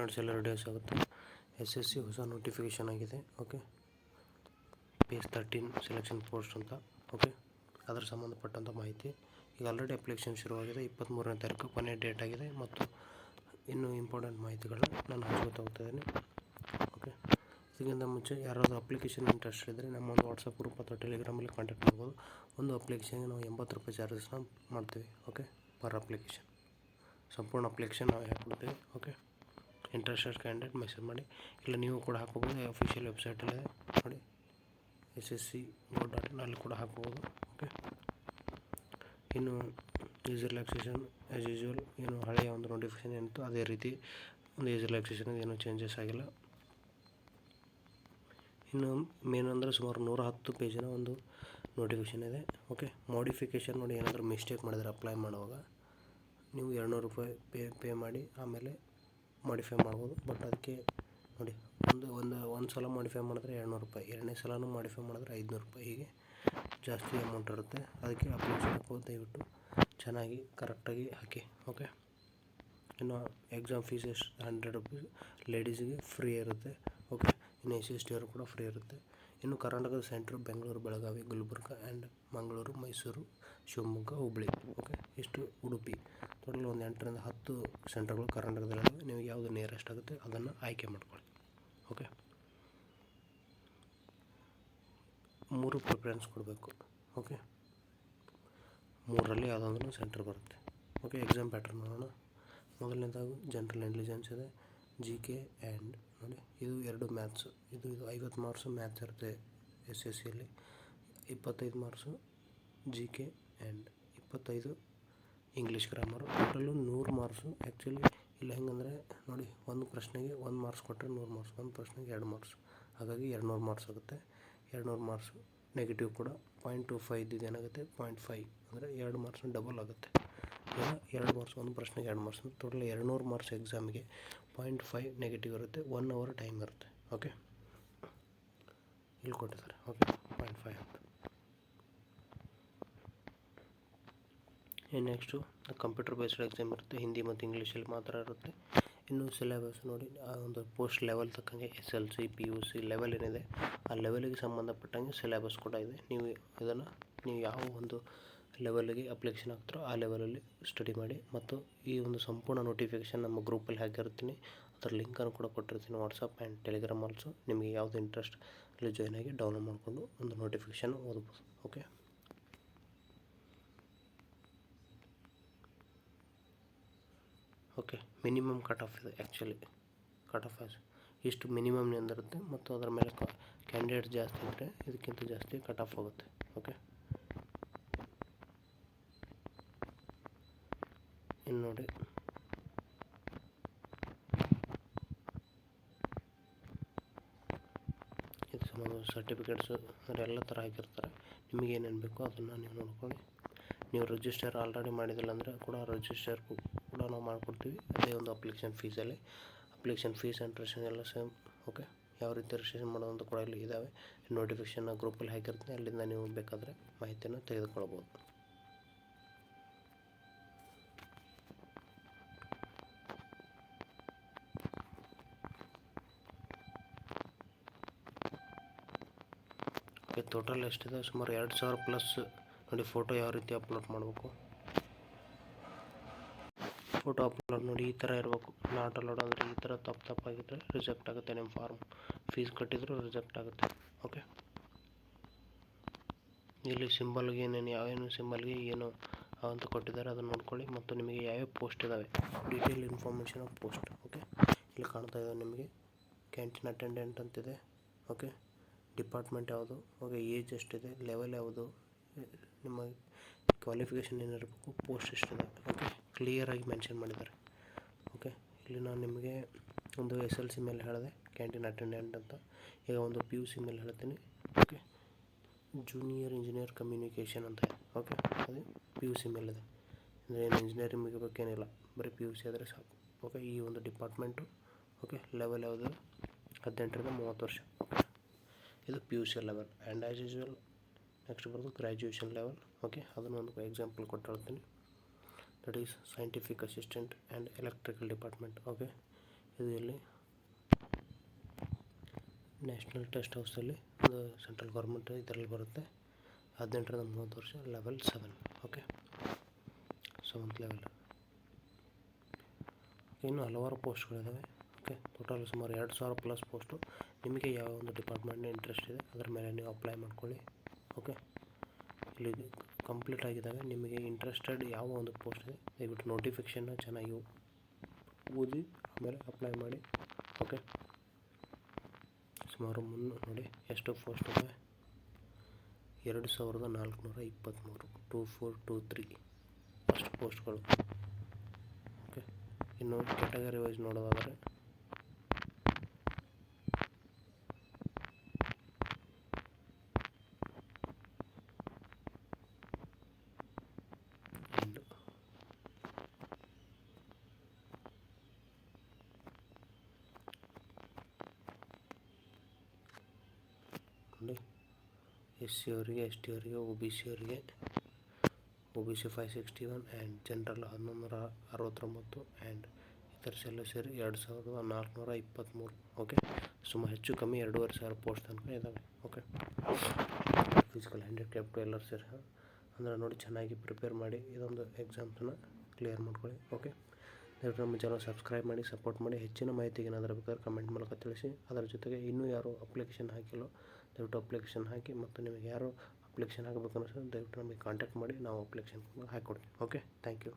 Friends ಎಲ್ಲ ರೆಡಿಯೂಸ್ ಆಗುತ್ತೆ ಎಸ್ ಎಸ್ ಸಿ ಹೊಸ ನೋಟಿಫಿಕೇಷನ್ ಆಗಿದೆ okay page thirteen selection post ಅಂತ ಓಕೆ ಅದರ ಸಂಬಂಧಪಟ್ಟಂಥ ಮಾಹಿತಿ. ಈಗ ಆಲ್ರೆಡಿ ಅಪ್ಲಿಕೇಶನ್ ಶುರುವಾಗಿದೆ ಇಪ್ಪತ್ತ್ಮೂರನೇ ತಾರೀಕು ಕೊನೆಯ ಡೇಟ್ ಆಗಿದೆ ಮತ್ತು ಇನ್ನೂ ಇಂಪಾರ್ಟೆಂಟ್ ಮಾಹಿತಿಗಳು ನಾನು ಹಂಚ್ಕೊತಾ ಹೋಗ್ತಾ ಇದ್ದೀನಿ ಓಕೆ ಇದಕ್ಕಿಂತ ಮುಂಚೆ ಯಾರಾದರೂ ಅಪ್ಲಿಕೇಶನ್ ಇಂಟ್ರೆಸ್ಟ್ ಇದ್ದರೆ ನಮ್ಮ ಒಂದು ವಾಟ್ಸಪ್ ಗ್ರೂಪ್ ಅಥವಾ ಟೆಲಿಗ್ರಾಮಲ್ಲಿ ಕಾಂಟ್ಯಾಕ್ಟ್ ಮಾಡ್ಬೋದು. ಒಂದು ಅಪ್ಲಿಕೇಶನ್ಗೆ ನಾವು ಎಂಬತ್ತು ರೂಪಾಯಿ ಚಾರ್ಜಸ್ನ ಮಾಡ್ತೀವಿ ಓಕೆ ಪರ್ ಅಪ್ಲಿಕೇಶನ್ ಸಂಪೂರ್ಣ ಅಪ್ಲಿಕೇಶನ್ ನಾವು ಹೇಳ್ಕೊಡ್ತೀವಿ ಓಕೆ ಇಂಟ್ರೆಸ್ಟೆಡ್ ಕ್ಯಾಂಡಿಡೇಟ್ ಮೆಸೇಜ್ ಮಾಡಿ. ಇಲ್ಲ, ನೀವು ಕೂಡ ಹಾಕೋಬೋದು ಅಫಿಷಿಯಲ್ ವೆಬ್ಸೈಟಲ್ಲಿ ನೋಡಿ. S S C board dot in ಅಲ್ಲಿ ಕೂಡ ಹಾಕ್ಬೋದು ಓಕೆ ಇನ್ನು ಏಜ್ ರಿಲ್ಯಾಕ್ಸೇಷನ್ ಆ್ಯಸ್ ಯೂಶ್ವಲ್ ಏನು ಹಳೆಯ ಒಂದು ನೋಟಿಫಿಕೇಶನ್ ಏನಿತ್ತು ಅದೇ ರೀತಿ ಒಂದು ಏಜ್ ರಿಲ್ಯಾಕ್ಸೇಷನ್ ಏನೂ ಚೇಂಜಸ್ ಆಗಿಲ್ಲ. ಇನ್ನು ಮೇನ್ ಅಂದರೆ ಸುಮಾರು ನೂರ ಹತ್ತು ಪೇಜಿನ ಒಂದು ನೋಟಿಫಿಕೇಷನ್ ಇದೆ. ಓಕೆ ಮಾಡಿಫಿಕೇಷನ್ ನೋಡಿ ಏನಾದರೂ ಮಿಸ್ಟೇಕ್ ಮಾಡಿದರೆ ಅಪ್ಲೈ ಮಾಡುವಾಗ ನೀವು ಎರಡುನೂರು ರೂಪಾಯಿ ಪೇ ಪೇ ಮಾಡಿ ಆಮೇಲೆ ಮಾಡಿಫೈ ಮಾಡ್ಬೋದು. ಬಟ್ ಅದಕ್ಕೆ ನೋಡಿ, ಒಂದು ಒಂದು ಒಂದು ಸಲ ಮಾಡಿಫೈ ಮಾಡಿದ್ರೆ ಎರಡುನೂರು ರೂಪಾಯಿ. ಎರಡನೇ ಸಲನೂ ಮಾಡಿಫೈ ಮಾಡಿದ್ರೆ ಐದುನೂರು ರೂಪಾಯಿ. ಹೀಗೆ ಜಾಸ್ತಿ ಅಮೌಂಟ್ ಇರುತ್ತೆ. ಅದಕ್ಕೆ ಅಪ್ಲಿಕೇಶನ್ ದಯವಿಟ್ಟು ಚೆನ್ನಾಗಿ ಕರೆಕ್ಟಾಗಿ ಹಾಕಿ ಓಕೆ ಇನ್ನು ಎಕ್ಸಾಮ್ ಫೀಸ್ ಎಷ್ಟು? ಹಂಡ್ರೆಡ್ ರುಪೀಸ್ ಲೇಡೀಸಿಗೆ ಫ್ರೀ ಇರುತ್ತೆ ಓಕೆ ಇನ್ನು ಎಸ್ ಸಿ ಎಸ್ ಟಿ ಕೂಡ ಫ್ರೀ ಇರುತ್ತೆ. ಇನ್ನು ಕರ್ನಾಟಕದ centre Bengaluru, Belagavi, Gulbarga and Mangaluru, Mysuru, Shivamogga Hubballi okay ಇಷ್ಟು ಉಡುಪಿ. ಟೋಟಲ್ ಒಂದು ಎಂಟರಿಂದ ಹತ್ತು ಸೆಂಟ್ರ್ಗಳು ಕರ್ನಾಟಕದಲ್ಲಿ ನಿಮಗೆ ಯಾವುದು ನಿಯರೆಸ್ಟ್ ಆಗುತ್ತೆ ಅದನ್ನು ಆಯ್ಕೆ ಮಾಡ್ಕೊಳ್ಳಿ. ಓಕೆ ಮೂರು ಪ್ರಿಫರೆನ್ಸ್ ಕೊಡಬೇಕು. ಓಕೆ ಮೂರರಲ್ಲಿ ಯಾವುದಾದ್ರೂ ಸೆಂಟ್ರ್ ಬರುತ್ತೆ. ಓಕೆ ಎಕ್ಸಾಮ್ ಪ್ಯಾಟರ್ನ್ ನೋಡೋಣ. ಮೊದಲನೇದಾಗಿ ಜನರಲ್ ಇಂಟೆಲಿಜೆನ್ಸ್ ಇದೆ. ಜಿ ಕೆ ಆ್ಯಂಡ್ ನೋಡಿ, ಇದು ಎರಡು ಮ್ಯಾಥ್ಸು ಇದು ಇದು ಐವತ್ತು ಮಾರ್ಕ್ಸು ಮ್ಯಾಥ್ಸ್ ಇರುತ್ತೆ ಎಸ್ ಎಸ್ ಸಿಯಲ್ಲಿ ಇಪ್ಪತ್ತೈದು ಮಾರ್ಕ್ಸು ಜಿ ಕೆ ಆ್ಯಂಡ್ ಇಪ್ಪತ್ತೈದು ಇಂಗ್ಲೀಷ್ ಗ್ರಾಮರು ಅದರಲ್ಲೂ ನೂರು ಮಾರ್ಕ್ಸು ಆ್ಯಕ್ಚುಲಿ ಇಲ್ಲ ಹೆಂಗಂದರೆ, ನೋಡಿ, ಒಂದು ಪ್ರಶ್ನೆಗೆ ಒಂದು ಮಾರ್ಕ್ಸ್ ಕೊಟ್ಟರೆ ನೂರು ಮಾರ್ಕ್ಸ್ ಒಂದು ಪ್ರಶ್ನೆಗೆ ಎರಡು ಮಾರ್ಕ್ಸ್ ಹಾಗಾಗಿ ಎರಡು ನೂರು ಮಾರ್ಕ್ಸ್ ಆಗುತ್ತೆ. ಎರಡು ನೂರು ಮಾರ್ಕ್ಸು ನೆಗೆಟಿವ್ ಕೂಡ. ಪಾಯಿಂಟ್ ಟು ಫೈವ್ ಇದ್ದಿದ್ದು ಏನಾಗುತ್ತೆ? ಪಾಯಿಂಟ್ ಫೈವ್ ಅಂದರೆ ಎರಡು ಮಾರ್ಕ್ಸ್ ಡಬಲ್ ಆಗುತ್ತೆ. ಎರಡು ಮಾರ್ಕ್ಸ್ ಒಂದು ಪ್ರಶ್ನೆಗೆ ಎರಡು ಮಾರ್ಕ್ಸ್ ಟೋಟಲ್ ಎರಡು ನೂರು ಮಾರ್ಕ್ಸ್ ಎಕ್ಸಾಮಿಗೆ ಪಾಯಿಂಟ್ ಫೈವ್ ನೆಗೆಟಿವ್ ಇರುತ್ತೆ ಒನ್ ಅವರ್ ಟೈಮ್ ಇರುತ್ತೆ ಓಕೆ ಇಲ್ಲಿ ಕೊಟ್ಟಿದ್ದಾರೆ ಓಕೆ ಪಾಯಿಂಟ್ ಫೈವ್ ಅಂತ. ಇನ್ನು ನೆಕ್ಸ್ಟು ಕಂಪ್ಯೂಟರ್ ಬೇಸ್ಡ್ ಎಕ್ಸಾಮ್ ಇರುತ್ತೆ, ಹಿಂದಿ ಮತ್ತು ಇಂಗ್ಲೀಷಲ್ಲಿ ಮಾತ್ರ ಇರುತ್ತೆ. ಇನ್ನು ಸಿಲೆಬಸ್ ನೋಡಿ, ಆ ಒಂದು ಪೋಸ್ಟ್ ಲೆವೆಲ್ ತಕ್ಕಂಗೆ S L C P U C level ಏನಿದೆ, ಆ ಲೆವೆಲಿಗೆ ಸಂಬಂಧಪಟ್ಟಂಗೆ ಸಿಲೆಬಸ್ ಕೂಡ ಇದೆ. ನೀವು ಇದನ್ನು, ನೀವು ಯಾವ ಒಂದು ಲೆವೆಲಿಗೆ ಅಪ್ಲಿಕೇಶನ್ ಹಾಕ್ತಾರೋ ಆ ಲೆವೆಲಲ್ಲಿ ಸ್ಟಡಿ ಮಾಡಿ ಮತ್ತು ಈ ಒಂದು ಸಂಪೂರ್ಣ ನೋಟಿಫಿಕೇಶನ್ ನಮ್ಮ ಗ್ರೂಪಲ್ಲಿ ಹಾಕಿರ್ತೀನಿ. ಅದರ ಲಿಂಕನ್ನು ಕೂಡ ಕೊಟ್ಟಿರ್ತೀನಿ ವಾಟ್ಸಪ್ ಆ್ಯಂಡ್ ಟೆಲಿಗ್ರಾಮ್ ಆಲ್ಸೋ ನಿಮಗೆ ಯಾವುದು ಇಂಟ್ರೆಸ್ಟ್ ಅಲ್ಲಿ ಜಾಯ್ನ್ ಆಗಿ ಡೌನ್ಲೋಡ್ ಮಾಡಿಕೊಂಡು ಒಂದು ನೋಟಿಫಿಕೇಶನ್ ಓದ್ಬೋದು okay okay minimum cut off ಇದೆ ಆ್ಯಕ್ಚುಲಿ ಕಟ್ ಆಫ್ ಆಸ್ ಇಷ್ಟು ಮಿನಿಮಮ್ ಇರುತ್ತೆ ಮತ್ತು ಅದರ ಮೇಲೆ ಕ್ಯಾಂಡಿಡೇಟ್ ಜಾಸ್ತಿ ಇದ್ದರೆ ಇದಕ್ಕಿಂತ ಜಾಸ್ತಿ ಕಟ್ ಆಫ್ ಆಗುತ್ತೆ ಓಕೆ ಇನ್ನು ನೋಡಿ. ಇದು ಸಂಬಂಧ ಸರ್ಟಿಫಿಕೇಟ್ಸು ಅಂದರೆ ಎಲ್ಲ ಥರ ಹಾಕಿರ್ತಾರೆ. ನಿಮಗೆ ಏನೇನು ಬೇಕೋ ಅದನ್ನು ನೀವು ನೋಡ್ಕೊಳ್ಳಿ. ನೀವು ರಿಜಿಸ್ಟರ್ ಆಲ್ರೆಡಿ ಮಾಡಿದಿಲ್ಲ ಅಂದರೆ ಕೂಡ ರಿಜಿಸ್ಟರ್ ಕೂಡ ನಾವು ಮಾಡಿಕೊಡ್ತೀವಿ. ಅದೇ ಒಂದು ಅಪ್ಲಿಕೇಶನ್ ಫೀಸಲ್ಲಿ ಅಪ್ಲಿಕೇಶನ್ ಫೀಸ್ ಆ್ಯಂಡ್ ರಿಜಿಸ್ಟ್ರೇಷನ್ ಎಲ್ಲ ಸೇಮ್ ಓಕೆ ಯಾವ ರೀತಿ ರಿಜಿಸ್ಟ್ರೇಷನ್ ಮಾಡೋದಂತ ಕೂಡ ಇಲ್ಲಿ ಇದ್ದಾವೆ ನೋಟಿಫಿಕೇಷನ್ನ ಗ್ರೂಪಲ್ಲಿ ಹಾಕಿರ್ತೀನಿ. ಅಲ್ಲಿಂದ ನೀವು ಬೇಕಾದರೆ ಮಾಹಿತಿಯನ್ನು ತೆಗೆದುಕೊಳ್ಬೋದು. ಓಕೆ ಟೋಟಲ್ ಎಷ್ಟಿದೆ? ಸುಮಾರು ಎರಡು ಸಾವಿರ ಪ್ಲಸ್ ನೋಡಿ ಫೋಟೋ ಯಾವ ರೀತಿ ಅಪ್ಲೋಡ್ ಮಾಡಬೇಕು. ಫೋಟೋ ಅಪ್ಲೋಡ್ ನೋಡಿ ಈ ಥರ ಇರಬೇಕು. ನಾಟ್ ಅಲೋಡ್ ಅಂದರೆ ಈ ಥರ ತಪ್ಪು ತಪ್ಪಾಗಿದ್ದರೆ ರಿಜೆಕ್ಟ್ ಆಗುತ್ತೆ ನಿಮ್ಮ ಫಾರ್ಮ್ ಫೀಸ್ ಕಟ್ಟಿದ್ರು ರಿಜೆಕ್ಟ್ ಆಗುತ್ತೆ. ಓಕೆ ಇಲ್ಲಿ ಸಿಂಬಲ್ಗೆ ಏನೇನು ಯಾವೇನು ಸಿಂಬಲ್ಗೆ ಏನು ಅಂತ ಕೊಟ್ಟಿದ್ದಾರೆ ಅದನ್ನು ನೋಡ್ಕೊಳ್ಳಿ ಮತ್ತು ನಿಮಗೆ ಯಾವ್ಯಾವ ಪೋಸ್ಟ್ ಇದ್ದಾವೆ detail information of post okay ಇಲ್ಲಿ ಕಾಣ್ತಾ ಇದೆ ನಿಮಗೆ. ಕ್ಯಾಂಟೀನ್ ಅಟೆಂಡೆಂಟ್ ಅಂತಿದೆ. ಓಕೆ ಡಿಪಾರ್ಟ್ಮೆಂಟ್ ಯಾವುದು ಓಕೆ ಏಜ್ ಎಷ್ಟಿದೆ ಲೆವೆಲ್ ಯಾವುದು, ನಿಮ್ಮ ಕ್ವಾಲಿಫಿಕೇಷನ್ ಏನಿರಬೇಕು ಪೋಸ್ಟ್ ಎಷ್ಟಿದೆ ಓಕೆ ಕ್ಲಿಯರಾಗಿ ಮೆನ್ಷನ್ ಮಾಡಿದ್ದಾರೆ ಓಕೆ ಇಲ್ಲಿ ನಾನು ನಿಮಗೆ ಒಂದು ಎಸ್ ಎಲ್ ಸಿ ಮೇಲೆ ಹೇಳಿದೆ ಕ್ಯಾಂಟೀನ್ ಅಟೆಂಡೆಂಟ್ ಅಂತ. ಈಗ ಒಂದು ಪಿ ಯು ಸಿ ಮೇಲೆ ಹೇಳ್ತೀನಿ ಓಕೆ ಜೂನಿಯರ್ ಇಂಜಿನಿಯರ್ ಕಮ್ಯುನಿಕೇಷನ್ ಅಂತ ಓಕೆ ಅದು ಪಿ ಯು ಸಿ ಮೇಲಿದೆ. ಅಂದರೆ ಏನು ಇಂಜಿನಿಯರಿಂಗ್ ಬೇಕೇನಿಲ್ಲ ಬರೀ ಪಿ ಯು ಸಿ ಆದರೆ ಸಾಕು ಓಕೆ ಈ ಒಂದು ಡಿಪಾರ್ಟ್ಮೆಂಟು ಓಕೆ ಲೆವೆಲ್ ಯಾವುದು? ಹದಿನೆಂಟರಿಂದ ಮೂವತ್ತು ವರ್ಷ. ಇದು P U C level and as usual next ಬರೋದು ಗ್ರ್ಯಾಜುಯೇಷನ್ ಲೆವೆಲ್ ಓಕೆ ಅದನ್ನು ಒಂದು ಎಕ್ಸಾಂಪಲ್ ಕೊಟ್ಟು ಹೇಳ್ತೀನಿ. That is scientific assistant and electrical department okay ಇದು ಇಲ್ಲಿ ನ್ಯಾಷನಲ್ ಟೆಸ್ಟ್ ಹೌಸಲ್ಲಿ ಸೆಂಟ್ರಲ್ ಗೌರ್ಮೆಂಟ್ ಇದರಲ್ಲಿ ಬರುತ್ತೆ. ಹದಿನೆಂಟರಿಂದ ಮೂವತ್ತು ವರ್ಷ level seven okay seventh level ಇನ್ನು ಹಲವಾರು ಪೋಸ್ಟ್ಗಳಿದ್ದಾವೆ ಓಕೆ ಟೋಟಲ್ ಸುಮಾರು ಎರಡು ಸಾವಿರ ಪ್ಲಸ್ ಪೋಸ್ಟು ನಿಮಗೆ ಯಾವ ಒಂದು ಡಿಪಾರ್ಟ್ಮೆಂಟ್ ಇಂಟ್ರೆಸ್ಟ್ ಇದೆ, ಅದರ ಮೇಲೆ ನೀವು ಅಪ್ಲೈ ಮಾಡ್ಕೊಳ್ಳಿ, ಓಕೆ? ಇಲ್ಲಿ ಕಂಪ್ಲೀಟ್ ಆಗಿದ್ದಾವೆ, ನಿಮಗೆ ಇಂಟ್ರೆಸ್ಟೆಡ್ ಯಾವ ಒಂದು ಪೋಸ್ಟ್ ಇದೆ, ದಯವಿಟ್ಟು ನೋಟಿಫಿಕೇಷನ್ನ ಚೆನ್ನಾಗಿ ಓದಿ, ಆಮೇಲೆ ಅಪ್ಲೈ ಮಾಡಿ, ಓಕೆ? ಸುಮಾರು ಮುನ್ನೂ ನೋಡಿ, ಎಷ್ಟು ಪೋಸ್ಟ್ ಇದೆ? ಎರಡು ಸಾವಿರದ ನಾಲ್ಕುನೂರ ಇಪ್ಪತ್ತ್ಮೂರು two four two three first ಪೋಸ್ಟ್ಗಳು ಓಕೆ? ಇನ್ನು ಕ್ಯಾಟಗರಿ ವೈಸ್ ನೋಡೋದಾದರೆ ಒಂದು ನೋಡಿ ಎಸ್ ಸಿ ಅವರಿಗೆ ಎಸ್ ಟಿ ಅವರಿಗೆ ಒ ಬಿ ಸಿ ಅವರಿಗೆ O B C five sixty one and general ಹನ್ನೊಂದು ನೂರ ಅರವತ್ತೊಂಬತ್ತು ಆ್ಯಂಡ್ ಇತರ ಎಲ್ಲ ಸೇರಿ ಎರಡು ಸಾವಿರದ ನಾಲ್ಕುನೂರ ಇಪ್ಪತ್ತ್ಮೂರು ಓಕೆ ಸುಮಾರು ಹೆಚ್ಚು ಕಮ್ಮಿ ಎರಡೂವರೆ ಸಾವಿರ ಪೋಸ್ಟ್ ತನಕ ಇದ್ದಾವೆ ಓಕೆ ಫಿಸಿಕಲ್ ಹ್ಯಾಂಡಿಕ್ಯಾಪ್ಟು ಎಲ್ಲರೂ ಸೇರಿ ಅಂದರೆ ನೋಡಿ ಚೆನ್ನಾಗಿ ಪ್ರಿಪೇರ್ ಮಾಡಿ ಇದೊಂದು ಎಕ್ಸಾಮ್ಸನ್ನು ಕ್ಲಿಯರ್ ಮಾಡ್ಕೊಳ್ಳಿ. ಓಕೆ ದಯವಿಟ್ಟು ನಮ್ಮ ಚಾನಲ್ ಸಬ್ಸ್ಕ್ರೈಬ್ ಮಾಡಿ ಸಪೋರ್ಟ್ ಮಾಡಿ. ಹೆಚ್ಚಿನ ಮಾಹಿತಿಗೆ ಏನಾದರೂ ಬೇಕಾದ್ರೆ ಕಮೆಂಟ್ ಮೂಲಕ ತಿಳಿಸಿ. ಅದರ ಜೊತೆಗೆ ಇನ್ನೂ ಯಾರು ಅಪ್ಲಿಕೇಶನ್ ಹಾಕಿಲ್ಲೋ ದಯವಿಟ್ಟು ಅಪ್ಲಿಕೇಶನ್ ಹಾಕಿ ಮತ್ತು ನಿಮಗೆ ಯಾರು ಅಪ್ಲಿಕೇಶನ್ ಹಾಕಬೇಕು ಅನ್ನಿಸ್ತದೆ ದಯವಿಟ್ಟು ನಮಗೆ ಕಾಂಟ್ಯಾಕ್ಟ್ ಮಾಡಿ, ನಾವು ಅಪ್ಲಿಕೇಶನ್ ಹಾಕಿಕೊಡ್ತೀವಿ. Okay thank you